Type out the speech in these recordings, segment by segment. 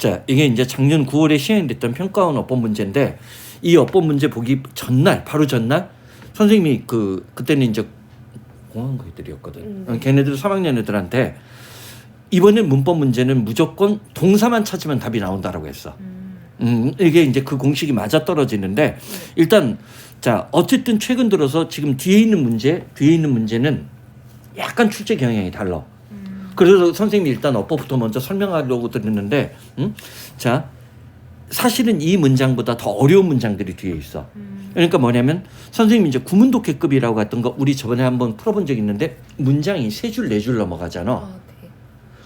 자, 이게 이제 작년 9월에 시행됐던 평가원 어법 문제인데 이 어법 문제 보기 전날 바로 전날 선생님이 그 그때는 이제 공항고 애들이었거든. 음, 어, 걔네들 3학년 애들한테 이번엔 문법 문제는 무조건 동사만 찾으면 답이 나온다라고 했어. 음. 음, 이게 이제 그 공식이 맞아 떨어지는데 일단 자 어쨌든 최근 들어서 지금 뒤에 있는 문제 뒤에 있는 문제는 약간 출제 경향이 달라. 음. 그래서 선생님이 일단 어법부터 먼저 설명하려고 드렸는데, 음? 자 사실은 이 문장보다 더 어려운 문장들이 뒤에 있어. 음. 그러니까 뭐냐면 선생님이 이제 구문독해급이라고 했던 거 우리 저번에 한번 풀어본 적 있는데 문장이 세 줄 네 줄 넘어가잖아. 아, 네.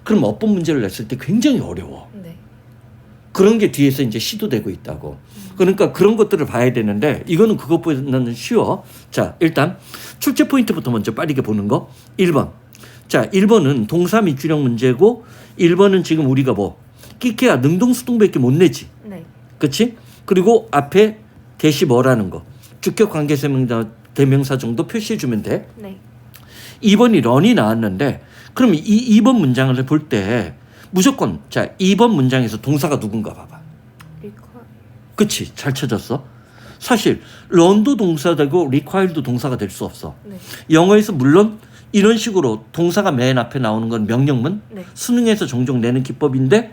그럼 어법 문제를 냈을 때 굉장히 어려워. 네. 그런 게 뒤에서 이제 시도되고 있다고. 그러니까 그런 것들을 봐야 되는데 이거는 그것보다는 쉬워. 자, 일단 출제 포인트부터 먼저 빠르게 보는 거. 1번. 자, 1번은 동사 밑줄형 문제고 1번은 지금 우리가 뭐 끼케야 능동수동밖에 못 내지. 네. 그치? 그리고 앞에 대시 뭐라는 거. 주격 관계 설명자 대명사 정도 표시해 주면 돼. 네. 2번이 런이 나왔는데 그럼 이 2번 문장을 볼 때 무조건 자 2번 문장에서 동사가 누군가 봐봐. 리ኳ. 그치 잘 찾았어. 사실 런도 동사되고 리콰일도 동사가 될 수 없어. 네. 영어에서 물론 이런 식으로 동사가 맨 앞에 나오는 건 명령문 네. 수능에서 종종 내는 기법인데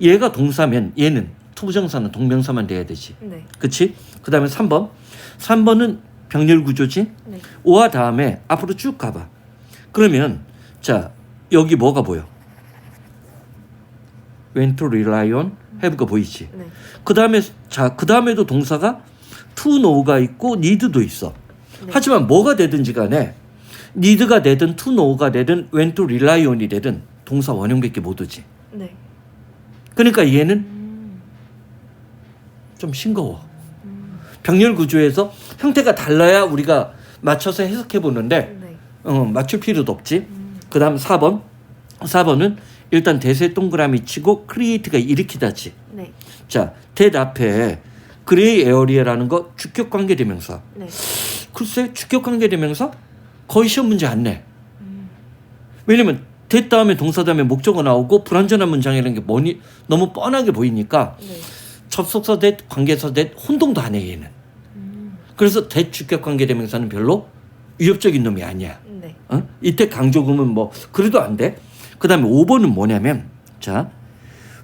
얘가 동사면 얘는 투부정사는 동명사만 돼야 되지. 네. 그치? 그 다음에 3번. 3번은 병렬 구조지. 네. 오와 다음에 앞으로 쭉 가봐. 그러면 자 여기 뭐가 보여? When to rely on, have가 보이지. 네. 그 다음에 자그 다음에도 동사가 to know가 있고 need도 있어. 네. 하지만 뭐가 되든지 간에 need가 되든 to know가 되든 when to rely on이 되든 동사 원형밖에 못 오지. 네. 그러니까 얘는 음. 좀 싱거워. 음. 병렬 구조에서 형태가 달라야 우리가 맞춰서 해석해 보는데 네. 어, 맞출 필요도 없지. 음. 그 다음 4번. 4번은 일단 대세 동그라미 치고 크리에이트가 일으키다지. 네. 자, 대 앞에 그레이 에어리어라는 거 주격 관계 대명사. 네. 글쎄, 주격 관계 대명사? 거의 시험 문제 안 내. 음. 왜냐면 대 다음에 동사 다음에 목적어 나오고 불완전한 문장이라는 게 뭐니 너무 뻔하게 보이니까 네. 접속사 대 관계사 대 혼동도 안 해 얘는. 음. 그래서 대주격 관계 대명사는 별로 위협적인 놈이 아니야. 네. 어? 이때 강조금은 뭐 그래도 안 돼. 그다음에 5번은 뭐냐면 자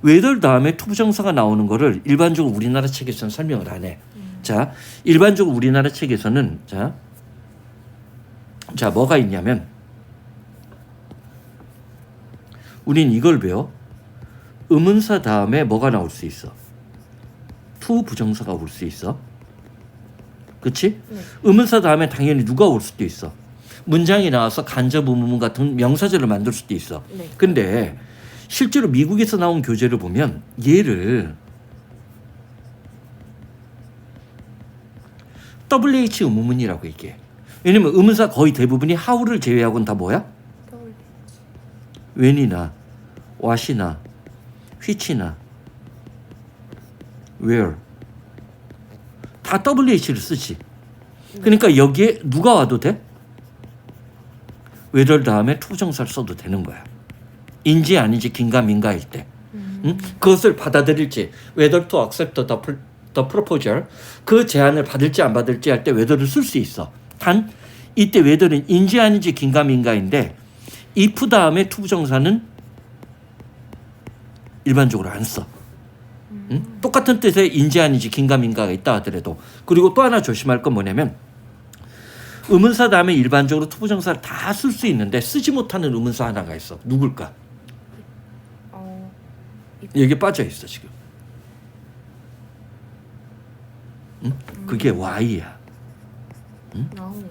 외덜 다음에 투부정사가 나오는 거를 일반적으로 우리나라 책에서는 설명을 안 해. 음. 자 일반적으로 우리나라 책에서는 자, 자 뭐가 있냐면 우린 이걸 배워. 의문사 다음에 뭐가 나올 수 있어? 투 부정사가 올 수 있어. 그치? 네. 의문사 다음에 당연히 누가 올 수도 있어. 문장이 나와서 간접 의문 같은 명사절을 만들 수도 있어. 네. 근데 실제로 미국에서 나온 교재를 보면 얘를 WH 의문문이라고 얘기해. 왜냐면 의문사 거의 대부분이 how를 제외하고는 다 뭐야? when이나 what이나 which나 where 다 WH를 쓰지. 그러니까 여기에 누가 와도 돼? whether 다음에 투정사를 써도 되는 거야. 인지 아닌지 긴가민가일 때. 음. 응? 그것을 받아들일지 whether to accept the, the proposal 그 제안을 받을지 안 받을지 할 때 whether를 쓸 수 있어. 단 이때 whether는 인지 아닌지 긴가민가인데 if 다음에 투부정사는 일반적으로 안 써. 응? 똑같은 뜻의 인지 아닌지 긴가민가가 있다 하더라도 그리고 또 하나 조심할 건 뭐냐면 의문사 다음에 일반적으로 투부정사를 다 쓸 수 있는데 쓰지 못하는 의문사 하나가 있어. 누굴까? 어. 여기 빠져 있어 지금. 응? 그게 Y야. 아우.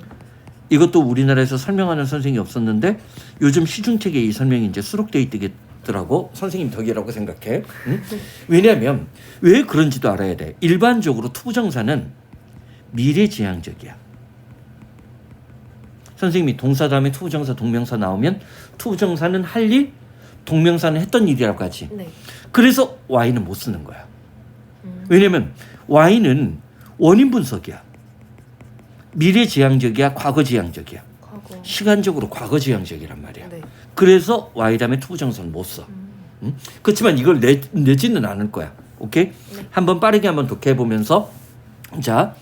이것도 우리나라에서 설명하는 선생이 없었는데 요즘 시중책에 이 설명이 이제 수록돼 있더라고 선생님 덕이라고 생각해. 응? 왜냐하면 왜 그런지도 알아야 돼. 일반적으로 투부정사는 미래지향적이야. 선생님이 동사 다음에 투부정사 동명사 나오면 투부정사는 할 일, 동명사는 했던 일이라고 하지. 네. 그래서 Y는 못 쓰는 거야. 음. 왜냐면 Y는 원인 분석이야. 미래지향적이야, 과거지향적이야. 과거. 시간적으로 과거지향적이란 말이야. 네. 그래서 다음에 투부정사는 못 써. 음. 음? 그렇지만 이걸 내, 내지는 않을 거야. 오케이? 네. 한번 빠르게 한번 독해해 보면서 자,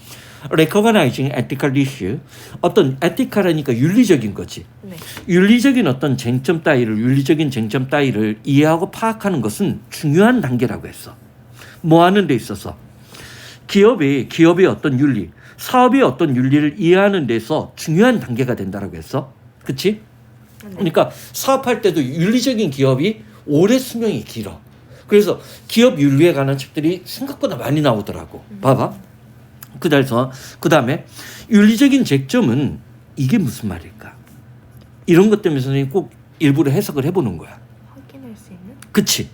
recognizing ethical issue 어떤 에티컬하니까 윤리적인 거지. 네. 윤리적인 어떤 쟁점 따위를 윤리적인 쟁점 따위를 이해하고 파악하는 것은 중요한 단계라고 했어. 뭐 하는 데 있어서 기업이 기업의 어떤 윤리, 사업의 어떤 윤리를 이해하는 데서 중요한 단계가 된다라고 했어. 그치 네. 그러니까 사업할 때도 윤리적인 기업이 오래 수명이 길어. 그래서 기업 윤리에 관한 책들이 생각보다 많이 나오더라고. 봐봐. 그래서 그 다음에 윤리적인 쟁점은 이게 무슨 말일까? 이런 것 때문에 선생님 꼭 일부러 해석을 해보는 거야. 확인할 수 있는? 그치?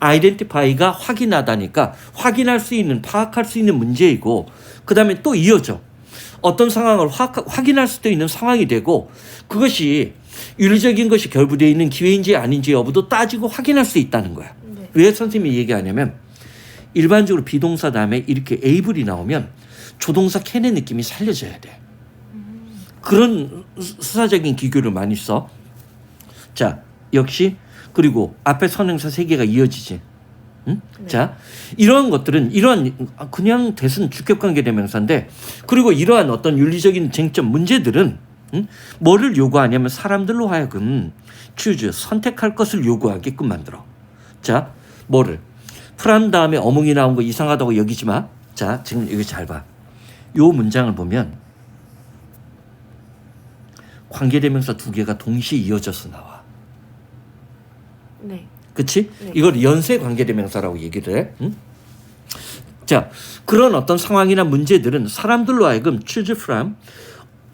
아이덴티파이가 확인하다니까 확인할 수 있는 파악할 수 있는 문제이고 그 다음에 또 이어져 어떤 상황을 확, 확인할 수도 있는 상황이 되고 그것이 윤리적인 것이 결부되어 있는 기회인지 아닌지 여부도 따지고 확인할 수 있다는 거야. 네. 왜 선생님이 얘기하냐면 일반적으로 비동사 다음에 이렇게 에이블이 나오면 조동사 캔의 느낌이 살려져야 돼. 그런 수- 수사적인 기교를 많이 써. 자, 역시 그리고 앞에 선행사 세 개가 이어지지. 응? 네. 자, 이러한 것들은 이러한 그냥 대순 주격관계 대명사인데 그리고 이러한 어떤 윤리적인 쟁점 문제들은 응? 뭐를 요구하냐면 사람들로 하여금 choose 선택할 것을 요구하게끔 만들어. 자, 뭐를 프란 다음에 어몽이 나온 거 이상하다고 여기지 마. 자, 지금 이거 잘 봐. 요 문장을 보면 관계대명사 두 개가 동시에 이어져서 나와. 네. 그치? 네. 이걸 연쇄 관계대명사라고 얘기를 해. 응? 자, 그런 어떤 상황이나 문제들은 사람들로 하여금 choose from.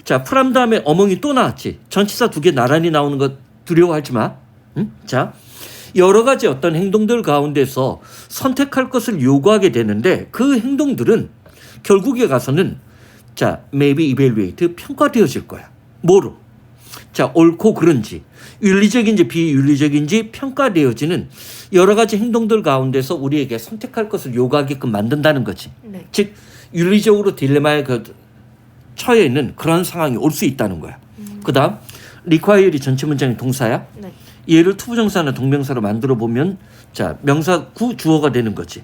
자, from 다음에 어멍이 또 나왔지. 전치사 두 개 나란히 나오는 것 두려워하지 마. 응? 자, 여러 가지 어떤 행동들 가운데서 선택할 것을 요구하게 되는데 그 행동들은 결국에 가서는 자, maybe evaluate 평가되어질 거야. 뭐로? 자, 옳고 그른지, 윤리적인지 비윤리적인지 평가되어지는 여러 가지 행동들 가운데서 우리에게 선택할 것을 요구하게끔 만든다는 거지. 네. 즉, 윤리적으로 딜레마에 그 처해 있는 그런 상황이 올 수 있다는 거야. 그 다음, require이 전체 문장의 동사야. 네. 얘를 투부정사나 동명사로 만들어 보면 자, 명사 구 주어가 되는 거지.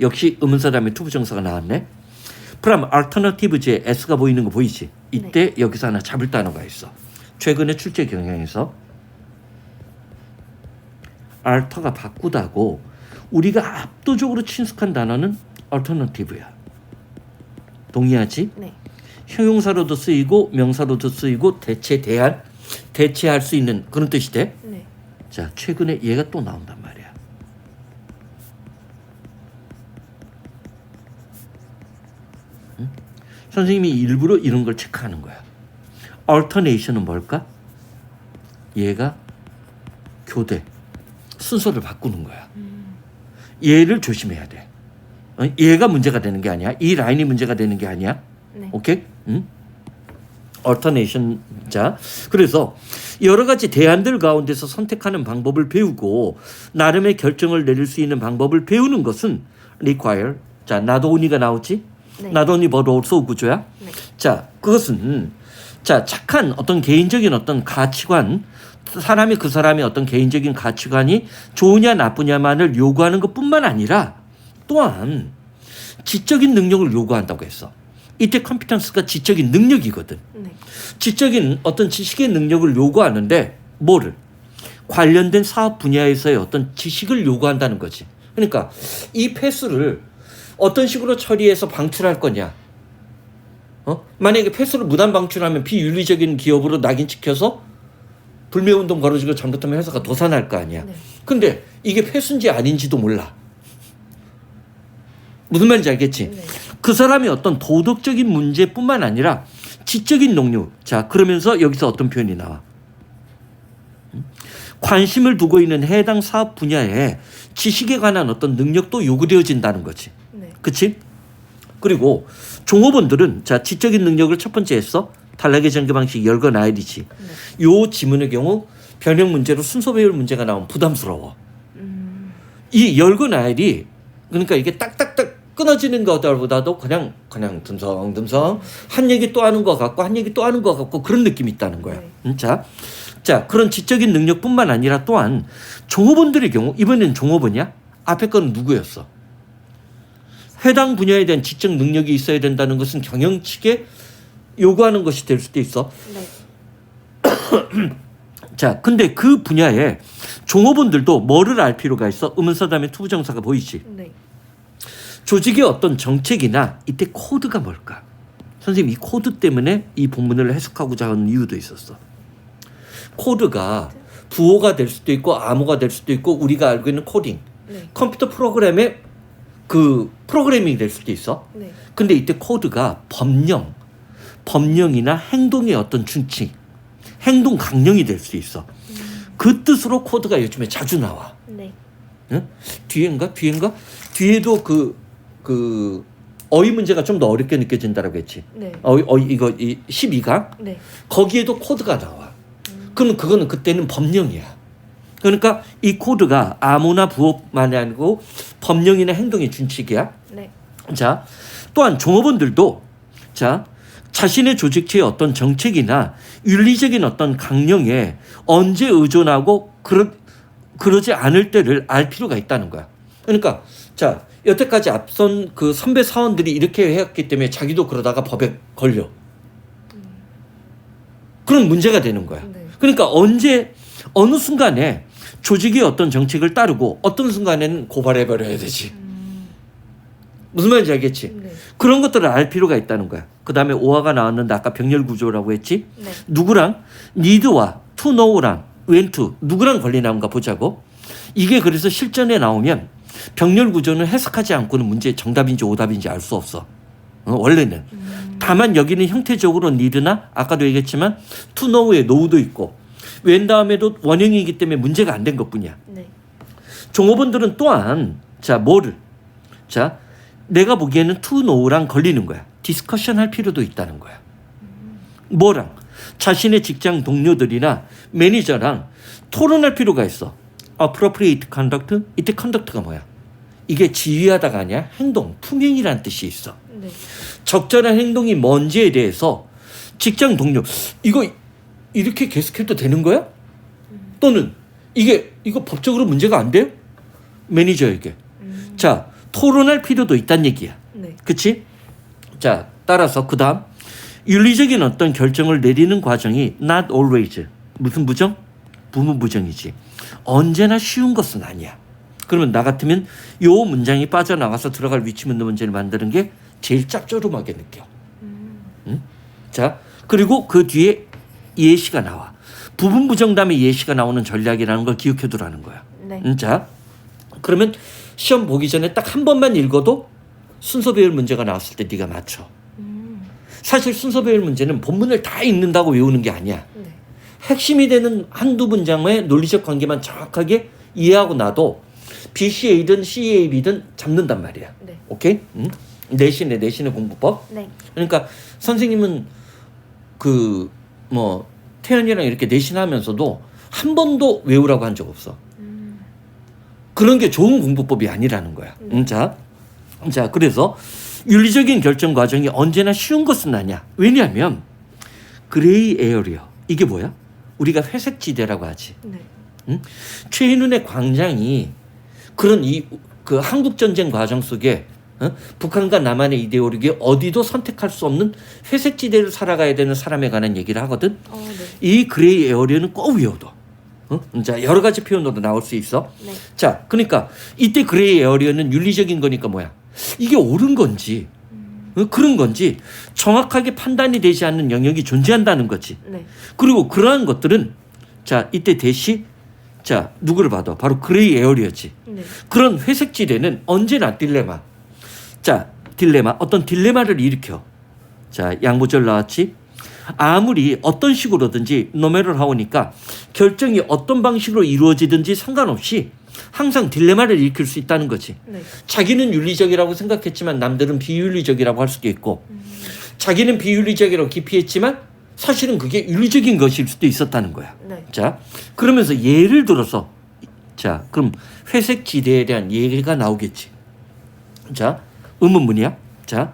역시 의문사 다음에 투부정사가 나왔네. 그럼 alternative제 s가 보이는 거 보이지? 이때 여기서 하나 잡을 단어가 있어. 최근에 출제 경향에서 alter가 바꾸다고 우리가 압도적으로 친숙한 단어는 alternative야. 동의하지? 네. 형용사로도 쓰이고 명사로도 쓰이고 대체 대안 대체할 수 있는 그런 뜻이 돼. 네. 자, 최근에 얘가 또 나온단 말이야. 응? 선생님이 일부러 이런 걸 체크하는 거야. Alternation은 뭘까? 얘가 교대 순서를 바꾸는 거야. 얘를 조심해야 돼. 어? 얘가 문제가 되는 게 아니야. 이 라인이 문제가 되는 게 아니야. 네. 오케이? 응? 얼터네이션 자 그래서 여러 가지 대안들 가운데서 선택하는 방법을 배우고 나름의 결정을 내릴 수 있는 방법을 배우는 것은 require 자 not only가 나오지 네. not only but also 구조야 네. 자 그것은 자 착한 어떤 개인적인 어떤 가치관 사람이 그 사람의 어떤 개인적인 가치관이 좋으냐 나쁘냐만을 요구하는 것 뿐만 아니라 또한 지적인 능력을 요구한다고 했어. 이때 컴피턴스가 지적인 능력이거든. 네. 지적인 어떤 지식의 능력을 요구하는데 뭐를 관련된 사업 분야에서의 어떤 지식을 요구한다는 거지. 그러니까 이 폐수를 어떤 식으로 처리해서 방출할 거냐. 어? 만약에 폐수를 무단 방출하면 비윤리적인 기업으로 낙인 찍혀서 불매운동 벌어지고 잘못하면 회사가 도산할 거 아니야. 네. 근데 이게 폐수인지 아닌지도 몰라. 무슨 말인지 알겠지? 네. 그 사람이 어떤 도덕적인 문제뿐만 아니라 지적인 능력. 자, 그러면서 여기서 어떤 표현이 나와? 음? 관심을 두고 있는 해당 사업 분야에 지식에 관한 어떤 능력도 요구되어진다는 거지. 네. 그치? 그리고 종업원들은 자, 지적인 능력을 첫 번째 했어. 단락의 전개 방식 열거 나열이지. 네. 요 지문의 경우 변형 문제로 순서 배열 문제가 나오면 부담스러워. 음. 이 열고 나열이 그러니까 이게 딱딱딱 끊어지는 것보다도 그냥 그냥 듬성듬성 한 얘기 또 하는 것 같고 한 얘기 또 하는 것 같고 그런 느낌이 있다는 거야. 네. 음, 자 자, 그런 지적인 능력뿐만 아니라 또한 종업원들의 경우 이번엔 종업원이야? 앞에 건 누구였어? 해당 분야에 대한 지적 능력이 있어야 된다는 것은 경영 측에 요구하는 것이 될 수도 있어. 네. 자, 근데 그 분야에 종업원들도 뭐를 알 필요가 있어? 다음에 투부정사가 보이지. 네. 조직의 어떤 정책이나 이때 코드가 뭘까? 선생님 이 코드 때문에 이 본문을 해석하고자 하는 이유도 있었어. 코드가 부호가 될 수도 있고 암호가 될 수도 있고 우리가 알고 있는 코딩, 네. 컴퓨터 프로그램의 그 프로그래밍이 될 수도 있어. 네. 근데 이때 코드가 법령, 법령이나 행동의 어떤 준칙, 행동 강령이 될수 있어. 그 뜻으로 코드가 요즘에 자주 나와. 네. 응? 뒤엔가 뒤엔가 뒤에도 그 그 어휘 문제가 좀 더 어렵게 느껴진다라고 했지. 네. 어휘 어휘 이거 이 12강 네. 거기에도 코드가 나와. 그럼 그거는 그때는 법령이야. 그러니까 이 코드가 암호나 부호만이 아니고 법령이나 행동의 준칙이야. 네. 자, 또한 종업원들도 자 자신의 조직체의 어떤 정책이나 윤리적인 어떤 강령에 언제 의존하고 그러, 그러지 않을 때를 알 필요가 있다는 거야. 그러니까 자 여태까지 앞선 그 선배 사원들이 이렇게 해왔기 때문에 자기도 그러다가 법에 걸려. 그런 문제가 되는 거야. 네. 그러니까 언제 어느 순간에 조직의 어떤 정책을 따르고 어떤 순간에는 고발해 버려야 되지. 무슨 말인지 알겠지? 네. 그런 것들을 알 필요가 있다는 거야. 그 다음에 오화가 나왔는데 아까 병렬 구조라고 했지? 네. 누구랑 need와 to know랑 when to 누구랑 관련한가 보자고. 이게 그래서 실전에 나오면 병렬 구조는 해석하지 않고는 문제 정답인지 오답인지 알 수 없어. 어, 원래는. 다만 여기는 형태적으로 need나 아까도 얘기했지만 to know의 know도 있고 when 다음에도 원형이기 때문에 문제가 안 된 것뿐이야. 네. 종업원들은 또한 자 뭐를 자 내가 보기에는 to know랑 걸리는 거야. 디스커션 할 필요도 있다는 거야. 뭐랑 자신의 직장 동료들이나 매니저랑 토론할 필요가 있어. appropriate conduct 이때 conduct가 뭐야? 이게 지휘하다가 아니야 행동 품행이란 뜻이 있어. 네. 적절한 행동이 뭔지에 대해서 직장 동료 이거 이렇게 계속해도 되는 거야? 또는 이게 이거 법적으로 문제가 안 돼요? 매니저에게 음. 자 토론할 필요도 있다는 얘기야. 네. 그치? 자 따라서 그 다음 윤리적인 어떤 결정을 내리는 과정이 not always 무슨 부정? 부문 부정이지. 언제나 쉬운 것은 아니야. 그러면 나 같으면 요 문장이 빠져나가서 들어갈 위치 묻는 문제를 만드는 게 제일 짭조름하게 느껴. 응? 자 그리고 그 뒤에 예시가 나와. 부분 부정 다음에 예시가 나오는 전략이라는 걸 기억해 두라는 거야. 네. 음, 자, 그러면 시험 보기 전에 딱 한 번만 읽어도 순서 배열 문제가 나왔을 때 네가 맞춰. 음. 사실 순서 배열 문제는 본문을 다 읽는다고 외우는 게 아니야. 네. 핵심이 되는 한두 문장의 논리적 관계만 정확하게 이해하고 나도 BCA든 CAB든 잡는단 말이야. 네. 오케이? 응? 내신의 내신의 공부법. 네. 그러니까 선생님은 그 뭐 태연이랑 이렇게 내신하면서도 한 번도 외우라고 한 적 없어. 음. 그런 게 좋은 공부법이 아니라는 거야. 음, 자, 자, 그래서 윤리적인 결정 과정이 언제나 쉬운 것은 아니야. 왜냐하면 그레이 에어리어 이게 뭐야? 우리가 회색 지대라고 하지. 네. 응? 최인훈의 광장이 그런 이 그 한국 전쟁 과정 속에 어? 북한과 남한의 이데올로기 어디도 선택할 수 없는 회색 지대를 살아가야 되는 사람에 관한 얘기를 하거든. 어, 네. 이 그레이 에어리어는 꼭 외워둬. 어? 자 여러 가지 표현으로 나올 수 있어. 네. 자, 그러니까 이때 그레이 에어리어는 윤리적인 거니까 뭐야? 이게 옳은 건지 어, 그런 건지 정확하게 판단이 되지 않는 영역이 존재한다는 거지. 네. 그리고 그러한 것들은 자 이때 대시 자 누구를 봐도 바로 그레이 에어리어지. 네. 그런 회색 지대는 언제나 딜레마. 자 딜레마 어떤 딜레마를 일으켜. 자 양보절 나왔지. 아무리 어떤 식으로든지 노매를 하오니까 결정이 어떤 방식으로 이루어지든지 상관없이 항상 딜레마를 일으킬 수 있다는 거지. 네. 자기는 윤리적이라고 생각했지만 남들은 비윤리적이라고 할 수도 있고 자기는 비윤리적이라고 기피했지만 사실은 그게 윤리적인 것일 수도 있었다는 거야. 네. 자 그러면서 예를 들어서 자 그럼 회색 지대에 대한 예가 나오겠지. 자 의문문이야. 자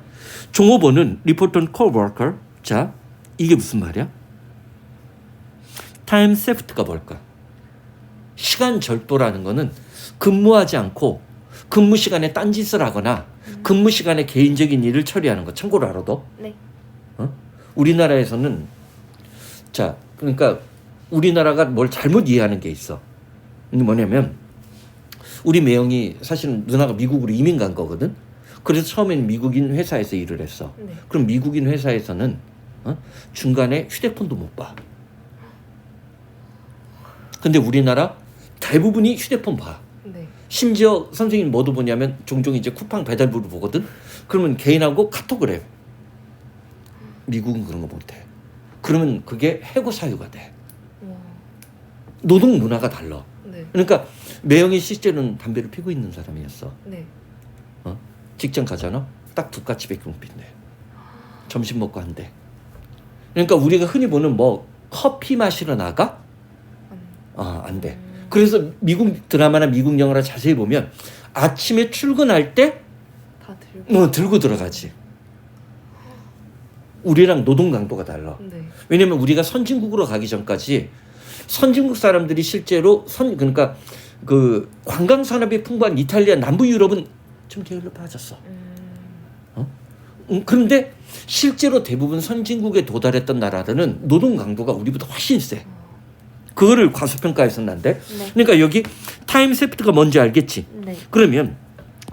종업원은 리포턴 코워커. 자 이게 무슨 말이야? 타임 세프트가 뭘까? 시간 절도라는 거는 근무하지 않고 근무 시간에 딴짓을 하거나 근무 시간에 개인적인 일을 처리하는 거 참고로 알아도 네. 우리나라에서는 자 그러니까 우리나라가 뭘 잘못 이해하는 게 있어. 이게 뭐냐면 우리 매형이 사실은 누나가 미국으로 이민 간 거거든. 그래서 처음에는 미국인 회사에서 일을 했어. 네. 그럼 미국인 회사에서는 어? 중간에 휴대폰도 못 봐. 근데 우리나라 대부분이 휴대폰 봐. 네. 심지어 선생님 뭐도 보냐면 종종 이제 쿠팡 배달부를 보거든. 그러면 개인하고 카톡을 해. 미국은 그런 거 못해. 그러면 그게 해고 사유가 돼. 와. 노동 문화가 달라. 네. 그러니까 매형이 실제로는 담배를 피고 있는 사람이었어. 네. 어? 직장 가잖아. 딱 두 까치밖에 못 핀대. 점심 먹고 한대. 그러니까 우리가 흔히 보는 뭐 커피 마시러 나가? 안. 아, 안 돼. 음. 그래서 미국 드라마나 미국 영화를 자세히 보면 아침에 출근할 때 다 들고. 어, 들고 들어가지. 우리랑 노동 강도가 달라. 네. 왜냐면 우리가 선진국으로 가기 전까지 선진국 사람들이 실제로 선 그러니까 그 관광 산업이 풍부한 이탈리아 남부 유럽은 좀 게을러 빠졌어. 음. 음, 그런데 실제로 대부분 선진국에 도달했던 나라들은 노동 강도가 우리보다 훨씬 세. 그거를 돼. 네. 그러니까 여기 타임 세프트가 뭔지 알겠지? 네. 그러면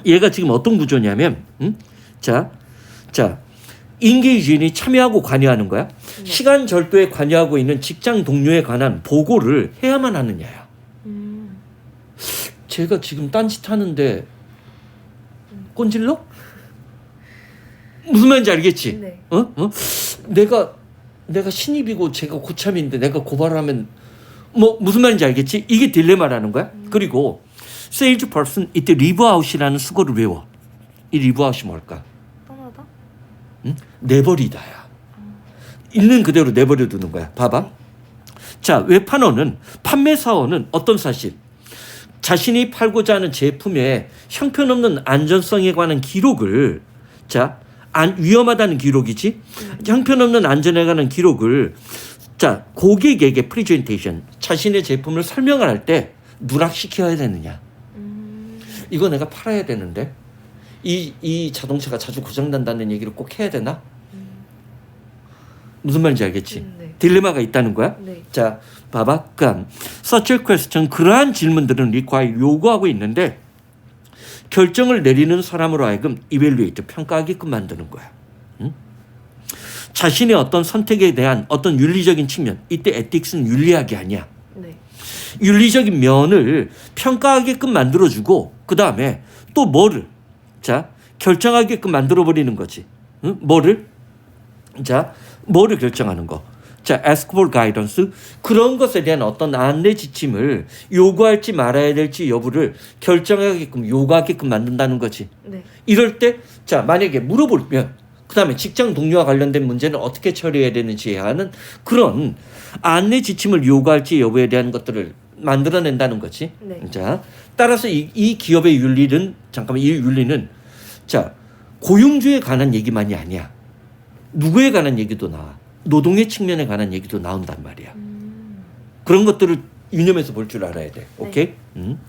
얘가 지금 어떤 구조냐면, 음? 자, 자, 인게이지인이 참여하고 관여하는 거야. 네. 시간 절도에 관여하고 있는 직장 동료에 관한 보고를 해야만 하느냐야. 음. 제가 지금 딴짓 하는데 꼰질러? 무슨 말인지 알겠지? 네. 어? 어? 내가 내가 신입이고 제가 고참인데 내가 고발하면 뭐 무슨 말인지 알겠지? 이게 딜레마라는 거야. 그리고 세일즈 퍼슨 이때 리브아웃이라는 수고를 외워. 이 리브아웃이 뭘까? 떠나다? 응? 내버리다야. 있는 그대로 내버려 두는 거야. 봐봐. 자, 외판원은 판매 사원은 어떤 사실? 자신이 팔고자 하는 제품의 형편없는 안전성에 관한 기록을 자, 안, 위험하다는 기록이지. 형편없는 안전에 관한 기록을 자, 고객에게 프리젠테이션 자신의 제품을 설명을 할 때 누락시켜야 되느냐. 음. 이거 내가 팔아야 되는데 이, 이 자동차가 자주 고장난다는 얘기를 꼭 해야 되나? 무슨 말인지 알겠지? 음, 네. 딜레마가 있다는 거야? 네. 자, 봐봐. 그럼 such a question 그러한 질문들은 require 요구하고 있는데 결정을 내리는 사람으로 하여금 evaluate 평가하게끔 만드는 거야. 응? 자신의 어떤 선택에 대한 어떤 윤리적인 측면 이때 에틱스는 윤리학이 아니야. 네. 윤리적인 면을 평가하게끔 만들어주고 그 다음에 또 뭐를 자 결정하게끔 만들어버리는 거지. 응? 뭐를 자 뭐를 결정하는 거. 자, ask for guidance 그런 것에 대한 어떤 안내 지침을 요구할지 말아야 될지 여부를 결정하게끔 요구하게끔 만든다는 거지. 네. 이럴 때, 자, 만약에 물어보면, 그 다음에 직장 동료와 관련된 문제는 어떻게 처리해야 되는지에 하는 그런 안내 지침을 요구할지 여부에 대한 것들을 만들어낸다는 거지. 네. 자, 따라서 이, 이 기업의 윤리는, 잠깐만, 이 윤리는, 자, 고용주에 관한 얘기만이 아니야. 누구에 관한 얘기도 나와. 노동의 측면에 관한 얘기도 나온단 말이야. 음. 그런 것들을 유념해서 볼 줄 알아야 돼. 오케이? 음.